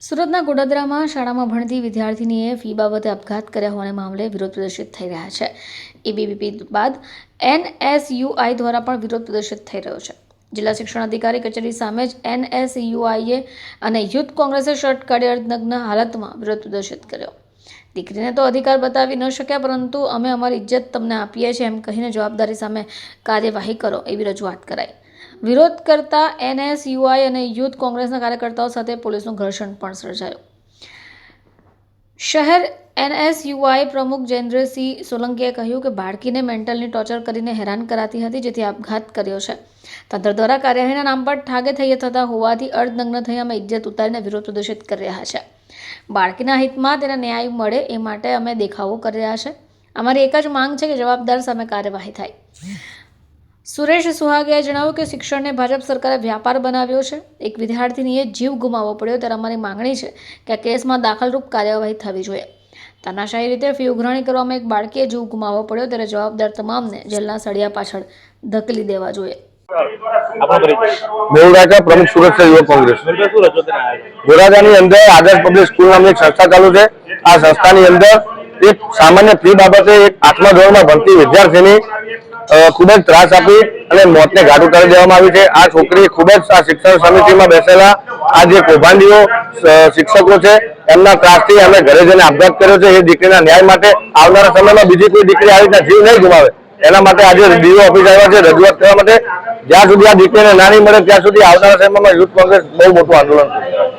સુરતના ગોડાદરામાં શાળામાં ભણતી વિદ્યાર્થીનીએ ફી બાબતે આપઘાત કર્યા હોવાને મામલે વિરોધ પ્રદર્શિત થઈ રહ્યા છે. એબીવીપી બાદ એનએસયુઆઈ દ્વારા પણ વિરોધ પ્રદર્શિત થઈ રહ્યો છે. જિલ્લા શિક્ષણ અધિકારી કચેરી સામે જ એનએસયુઆઈએ અને યુથ કોંગ્રેસે શર્ટ કાઢી અર્ધનગ્ન હાલતમાં વિરોધ પ્રદર્શિત કર્યો. દીકરીને તો અધિકાર બતાવી ન શક્યા, પરંતુ અમે અમારી ઇજ્જત તમને આપીએ છીએ એમ કહીને જવાબદારી સામે કાર્યવાહી કરો એવી રજૂઆત કરાઈ. વિરોધ કરતા એનએસયુઆઈ અને યુથ કોંગ્રેસના કાર્યકર્તાઓ સાથે પોલીસનું ઘર્ષણ પણ સર્જાયું. શહેર એનએસયુઆઈ પ્રમુખ જયેન્દ્રસિંહ સોલંકીએ કહ્યું કે બાળકીને મેન્ટલની ટોર્ચર કરીને હેરાન કરાતી હતી, જેથી આપઘાત કર્યો છે. તંત્ર દ્વારા કાર્યવાહીના નામ પર ઠાગે થઈ થતા હોવાથી અર્ધનગ્ન થઈ અમે ઇજ્જત ઉતારીને વિરોધ પ્રદર્શિત કરી રહ્યા છે. બાળકીના હિતમાં તેને ન્યાય મળે એ માટે અમે દેખાવો કરી રહ્યા છે. અમારી એક જ માંગ છે કે જવાબદાર સામે કાર્યવાહી થાય. સુરેશ સુહાગિયાએ જણાવ્યું કે શિક્ષણને ભાજપ સરકારે વ્યાપાર બનાવ્યો છે. એક વિદ્યાર્થીનીએ જીવ ગુમાવવો પડ્યો ત્યારે અમારી માંગણી છે કે આ કેસમાં દાખલરૂપ કાર્યવાહી થવી જોઈએ. તાનાશાહી રીતે ફી ઉઘરાણી કરવામાં એક બાળકીએ જીવ ગુમાવવો પડ્યો ત્યારે જવાબદાર તમામને જેલના સળિયા પાછળ ધકલી દેવા જોઈએ. પ્રમુખ યુવક કોંગ્રેસ. અંદર આદર્શ પબ્લિક સ્કૂલ નામની એક સંસ્થા ચાલુ છે. આ સંસ્થાની અંદર એક સામાન્ય ફી બાબતે એક આઠમા ધોરણમાં ભણતી વિદ્યાર્થીની ખૂબ જ ત્રાસ આપી અને મોતને ઘાટ ઉતારી દેવામાં આવી છે. આ છોકરી ખૂબ જ આ શિક્ષણ સમિતિમાં બેસેલા આ જે કૌભાંડીઓ શિક્ષકો છે, એમના ત્રાસથી અમે ઘરે જઈને આપઘાત કર્યો છે. એ દીકરીના ન્યાય માટે આવનારા સમયમાં બીજી કોઈ દીકરી આવી રીતના જીવ નહીં ગુમાવે. એના માટે આજે ડીઓ ઓફિસ આવ્યા છે. રજૂઆત કરવા માટે જ્યાં સુધી આ દીકરીને નાની મળે, ત્યાં સુધી આવનારા સમયમાં યુથ કોંગ્રેસ બહુ મોટું આંદોલન કરશે